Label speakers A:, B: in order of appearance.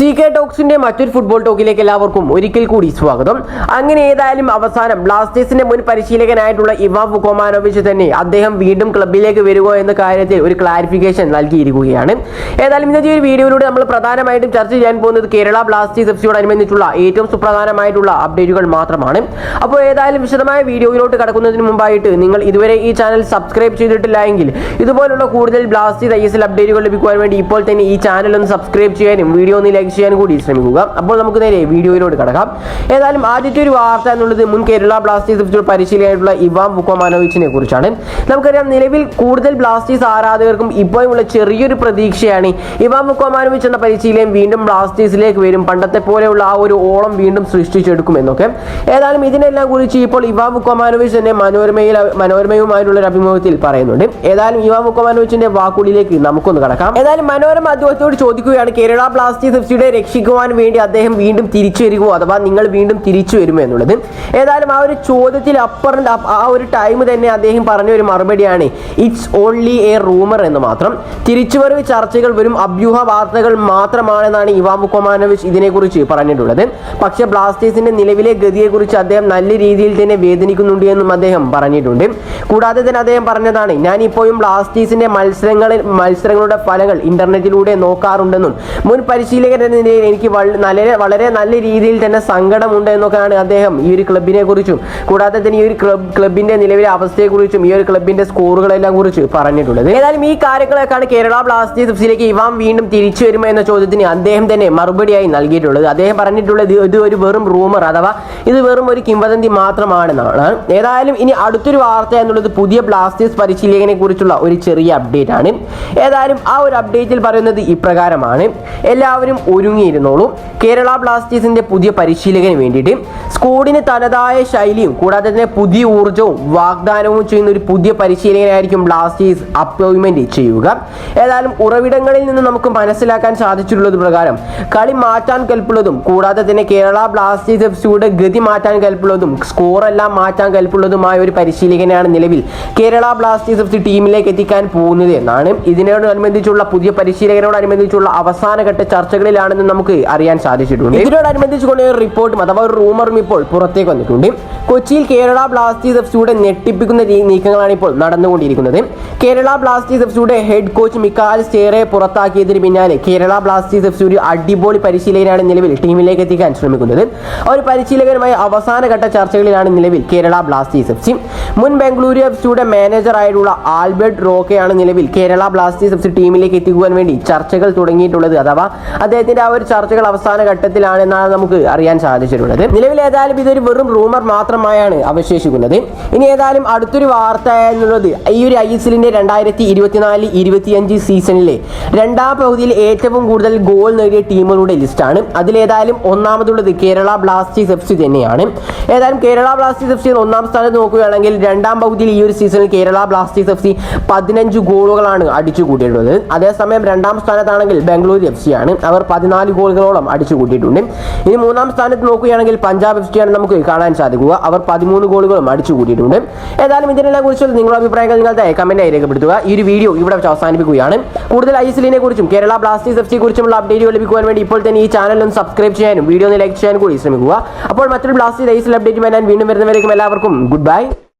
A: C K ടോക്സിന്റെ മറ്റൊരു football ടോക്കിലേക്ക് എല്ലാവർക്കും ഒരിക്കൽ കൂടി സ്വാഗതം. അങ്ങനെ ഏതായാലും അവസാനം ബ്ലാസ്റ്റേഴ്സിന്റെ മുൻ പരിശീലകനായിട്ടുള്ള ഇവാ ഫുക്കോമാനോവിച്ച് തന്നെ അദ്ദേഹം വീണ്ടും ക്ലബിലേക്ക് വരുമോ എന്ന കാര്യത്തിൽ ഒരു ക്ലാരിഫിക്കേഷൻ നൽകിയിരിക്കുകയാണ്. ഏതായാലും ഇന്നത്തെ ഒരു വീഡിയോയിലൂടെ നമ്മൾ പ്രധാനമായിട്ടും ചർച്ച ചെയ്യാൻ പോകുന്നത് കേരള ബ്ലാസ്റ്റേഴ്സ് എഫ് സിയോടനുബന്ധിച്ചുള്ള ഏറ്റവും സുപ്രധാനമായിട്ടുള്ള അപ്ഡേറ്റുകൾ മാത്രമാണ്. അപ്പോൾ ഏതായാലും വിശദമായ വീഡിയോയിലോട്ട് കടക്കുന്നതിന് മുമ്പായിട്ട് നിങ്ങൾ ഇതുവരെ ഈ ചാനൽ സബ്സ്ക്രൈബ് ചെയ്തിട്ടില്ല എങ്കിൽ ഇതുപോലുള്ള കൂടുതൽ ബ്ലാസ്റ്റേഴ്സ് ഐ എസ് എൽ അപ്ഡേറ്റുകൾ ലഭിക്കുവാൻ വേണ്ടി ഇപ്പോൾ തന്നെ ഈ ചാനൽ ഒന്ന് സബ്സ്ക്രൈബ് ചെയ്യാനും വീഡിയോ ഒന്ന് ലൈക്ക് ചെയ്യാനും കൂടി ശ്രമിക്കുക. അപ്പോൾ നമുക്ക് നേരെ വീഡിയോയിലോട്ട് കടക്കാം. ഏതായാലും ആദ്യത്തെ ഒരു വാർത്ത എന്നുള്ളത് മുൻ കേരള ബ്ലാസ്റ്റേഴ്സ് സി പരിശീലകനായിട്ടുള്ള ഇവാം ബുക്കോമാനോവിച്ചിനെ കുറിച്ചാണ്. നമുക്കറിയാം നിലവിൽ കൂടുതൽ ബ്ലാസ്റ്റേഴ്സ് ആരാധകർക്കും ഇപ്പോഴുമുള്ള ചെറിയൊരു പ്രതീക്ഷയാണ് ഇവാം ബുക്കോമാനോവിച്ച് എന്ന പരിശീലകൻ വീണ്ടും ബ്ലാസ്റ്റേഴ്സിലേക്ക് വരും. പണ്ടത്തെ പോലെയുള്ള ആ ഒരു ഓളം വീണ്ടും സൃഷ്ടിച്ചെടുക്കും എന്നൊക്കെ ഏതായാലും ഇതിനെല്ലാം കുറിച്ച് ഇപ്പോൾ ഇവാ ബുക്കോമാനോവിച്ച് തന്നെ മനോരമയിൽ മനോരമയുമായിട്ടുള്ള ഒരു അഭിമുഖത്തിൽ പറയുന്നുണ്ട്. ഏതായാലും ഇവാ ബുക്കോമാനോവിച്ചിന്റെ വാക്കുകളിലേക്ക് നമുക്കൊന്ന് കടക്കാം. ഏതായാലും മനോരമ അദ്ദേഹത്തോട് ചോദിക്കുകയാണ് കേരള ബ്ലാസ്റ്റേഴ്സ് എഫ് സിയുടെ രക്ഷിക്കുവാൻ വേണ്ടി അദ്ദേഹം വീണ്ടും തിരിച്ചു വരുമോ അഥവാ നിങ്ങൾ വീണ്ടും തിരിച്ചു വരുമോ എന്നുള്ളത്? ഏതായാലും ആ ഒരു ചോദ്യത്തിൽ അപ്പുറം ആ ഒരു ടൈം തന്നെ അദ്ദേഹം പറഞ്ഞ ഒരു മറുപടിയാണ് ഇറ്റ്സ് ഓൺലി എ റൂമർ എന്ന് മാത്രം. തിരിച്ചുവരവ് ചർച്ചകൾ വരും അഭ്യൂഹ വാർത്തകൾ മാത്രമാണെന്നാണ് ഇവാ മുക്കോമാനോവിച്ച് ഇതിനെക്കുറിച്ച് പറഞ്ഞിട്ടുള്ളത്. പക്ഷേ ബ്ലാസ്റ്റേഴ്സിന്റെ നിലവിലെ ഗതിയെക്കുറിച്ച് അദ്ദേഹം നല്ല രീതിയിൽ തന്നെ വേദനിക്കുന്നുണ്ട് എന്നും അദ്ദേഹം പറഞ്ഞിട്ടുണ്ട്. കൂടാതെ തന്നെ അദ്ദേഹം പറഞ്ഞതാണ് ഞാൻ ഇപ്പോഴും ബ്ലാസ്റ്റേഴ്സിന്റെ മത്സരങ്ങളിൽ മത്സരങ്ങളുടെ ഫലങ്ങൾ ഇന്റർനെറ്റിലൂടെ നോക്കാറുണ്ടെന്നും മുൻ പരിശീലകൻ നിലയിൽ എനിക്ക് വള- വളരെ വളരെ നല്ല രീതിയിൽ തന്നെ സങ്കടമുണ്ട് എന്നൊക്കെയാണ് അദ്ദേഹം ഈ ഒരു ക്ലബിനെ കുറിച്ചും കൂടാതെ തന്നെ ഈ ഒരു ക്ലബ് ക്ലബിന്റെ നിലവിലെ അവസ്ഥയെക്കുറിച്ചും ഈ ഒരു ക്ലബിന്റെ സ്കോറുകളെല്ലാം കുറിച്ച് പറഞ്ഞിട്ടുള്ളത്. ഏതായാലും ഈ കാര്യങ്ങളൊക്കെയാണ് കേരള ബ്ലാസ്റ്റേഴ്സ് എഫ്സിയിലേക്ക് ഇവാം വീണ്ടും തിരിച്ചു വരുമോ എന്ന ചോദ്യത്തിന് അദ്ദേഹം തന്നെ മറുപടിയായി നൽകിയിട്ടുള്ളത്. അദ്ദേഹം പറഞ്ഞിട്ടുള്ളത് ഇത് ഒരു വെറും റൂമർ അഥവാ ഇത് വെറും ഒരു കിംവദന്തി മാത്രമാണെന്നാണ്. ഏതായാലും ഇനി അടുത്തൊരു വാർത്ത എന്നുള്ളത് പുതിയ ബ്ലാസ്റ്റേഴ്സ് പരിശീലകനെ കുറിച്ചുള്ള ഒരു ചെറിയ അപ്ഡേറ്റ് ആണ്. ഏതായാലും ആ ഒരു അപ്ഡേറ്റിൽ പറയുന്നത് ഇപ്രകാരമാണ്. എല്ലാവരും ഒരുങ്ങിയിരുന്നോളൂ. കേരള ബ്ലാസ്റ്റേഴ്സിന്റെ പുതിയ പരിശീലകന് വേണ്ടിയിട്ട് സ്കോഡിന് തനതായ ശൈലിയും കൂടാതെ തന്നെ പുതിയ ഊർജവും വാഗ്ദാനവും ചെയ്യുന്ന ഒരു പുതിയ പരിശീലകനായിരിക്കും ബ്ലാസ്റ്റേഴ്സ് അപ്പോയിൻമെന്റ് ചെയ്യുക. ഏതായാലും ഉറവിടങ്ങളിൽ നിന്ന് നമുക്ക് മനസ്സിലാക്കാൻ സാധിച്ചിട്ടുള്ളത് പ്രകാരം കളി മാറ്റാൻ കൽപ്പുള്ളതും കൂടാതെ തന്നെ കേരള ബ്ലാസ്റ്റേഴ്സ് എഫ് സിയുടെ ഗതി മാറ്റാൻ കൽപ്പുള്ളതും സ്കോറെല്ലാം മാറ്റാൻ കൽപ്പുള്ളതുമായ ഒരു പരിശീലകനാണ് നിലവിൽ കേരള ബ്ലാസ്റ്റേഴ്സ് എഫ് സി ടീമിലേക്ക് എത്തിക്കാൻ പോകുന്നത് എന്നാണ്. ഇതിനോടനുബന്ധിച്ചുള്ള പുതിയ പരിശീലകനോടനുബന്ധിച്ചുള്ള അവസാനഘട്ട ചർച്ചകളിലാണെന്ന് നമുക്ക് അറിയാൻ സാധിച്ചിട്ടുണ്ട്. ഇതിനോടനുബന്ധിച്ചുകൊണ്ട് ഒരു റിപ്പോർട്ടും അഥവാ ഒരു റൂമറും ഇപ്പോൾ പുറത്തേക്ക് വന്നിട്ടുണ്ട്. കൊച്ചിയിൽ കേരള ബ്ലാസ്റ്റേഴ്സ് എഫ് സിയുടെ ഞെട്ടിപ്പിക്കുന്ന നീക്കങ്ങളാണ് ഇപ്പോൾ നടന്നുകൊണ്ടിരിക്കുന്നത്. കേരള ബ്ലാസ്റ്റേഴ്സ് എഫ് സിയുടെ ഹെഡ് കോച്ച് മിക്കാൽ സ്റ്റേറെ പുറത്താക്കിയതിന് പിന്നാലെ കേരള ബ്ലാസ്റ്റേഴ്സ് എഫ് സി ഒരു അടിപൊളി പരിശീലകനാണ് നിലവിൽ ടീമിലേക്ക് എത്തിക്കാൻ ശ്രമിക്കുന്നത്. ഒരു പരിശീലകനുമായി അവസാനഘട്ട ചർച്ചകളിലാണ് നിലവിൽ കേരള ബ്ലാസ്റ്റേഴ്സ് എഫ് സി മുൻ ബംഗളൂരു എഫ് സിയുടെ മാനേജറായിട്ടുള്ള ആൽബർട്ട് റോക്കെയാണ് നിലവിൽ കേരള ബ്ലാസ്റ്റേഴ്സ് എഫ് സി ടീമിലേക്ക് എത്തിക്കുവാൻ വേണ്ടി ചർച്ചകൾ തുടങ്ങിയിട്ടുള്ളത്. അഥവാ അദ്ദേഹത്തിന്റെ ആ ഒരു ചർച്ചകൾ അവസാന ഘട്ടത്തിലാണെന്നാണ് നമുക്ക് അറിയാൻ സാധിച്ചിട്ടുള്ളത്. നിലവിൽ ഏതായാലും ഇതൊരു വെറും റൂമർ മാത്രമായാണ് അവശേഷിക്കുന്നത്. ഇനി ഏതായാലും അടുത്തൊരു വാർത്ത എന്നുള്ളത് ഈ ഒരു ഐ എസ് എല്ലിന്റെ രണ്ടായിരത്തി ഇരുപത്തിനാല് ഇരുപത്തിയഞ്ച് സീസണിലെ രണ്ടാം പകുതിയിൽ ഏറ്റവും കൂടുതൽ ഗോൾ നേടിയ ടീമുകളുടെ ലിസ്റ്റാണ്. അതിലേതായാലും ഒന്നാമതുള്ളത് കേരള ബ്ലാസ്റ്റേഴ്സ് എഫ് സി തന്നെയാണ്. ഏതായാലും കേരള ബ്ലാസ്റ്റേഴ്സ് എഫ് സി ഒന്നാം സ്ഥാനത്ത് നോക്കുകയാണെങ്കിൽ രണ്ടാം പകുതിയിൽ ഈ ഒരു സീസണിൽ കേരള ബ്ലാസ്റ്റേഴ്സ് എഫ് സി പതിനഞ്ച് ഗോളുകളാണ് അടിച്ചു കൂട്ടിയിട്ടുള്ളത് അതേസമയം രണ്ടാം സ്ഥാനത്താണെങ്കിൽ ബംഗളൂരു എഫ് സി ആണ്. അവർ പതിനാല് ഗോളുകളോളം അടിച്ചു കൂട്ടിയിട്ടുണ്ട്. ഇനി മൂന്നാം സ്ഥാനത്ത് നോക്കുകയാണെങ്കിൽ പഞ്ചാബ് എഫ് സിയാണ് നമുക്ക് കാണാൻ സാധിക്കുക. അവർ പതിമൂന്ന് ഗോളുകളും അടിച്ചു കൂട്ടിയിട്ടുണ്ട്. ഏതായാലും ഇതിനെല്ലാം കുറിച്ചുള്ള നിങ്ങളുടെ അഭിപ്രായങ്ങൾ നിങ്ങളുടെ കമന്റായി രേഖപ്പെടുത്തുക. ഈ ഒരു വീഡിയോ ഇവിടെ വെച്ച് അവസാനിപ്പിക്കുകയാണ്. കൂടുതൽ ഐ എസ് എല്ലിനെ കുറിച്ചും കേരള ബ്ലാസ്റ്റേഴ്സ് എഫ് സിയെ അപ്ഡേറ്റുകൾ ലഭിക്കുവാൻ വേണ്ടി ഇപ്പോൾ തന്നെ ഈ ചാനൽ ഒന്ന് സബ്സ്ക്രൈബ് ചെയ്യാനും വീഡിയോ ഒന്ന് ലൈക്ക് ചെയ്യാനും കൂടി ശ്രമിക്കുക. അപ്പോൾ മറ്റൊരു ബ്ലാസ്റ്റേഴ്സ് ഐ എസ് എൽ അപ്ഡേറ്റുമായി ഞാൻ വീണ്ടും വരുന്നവരേക്കും എല്ലാവർക്കും ഗുഡ് ബൈ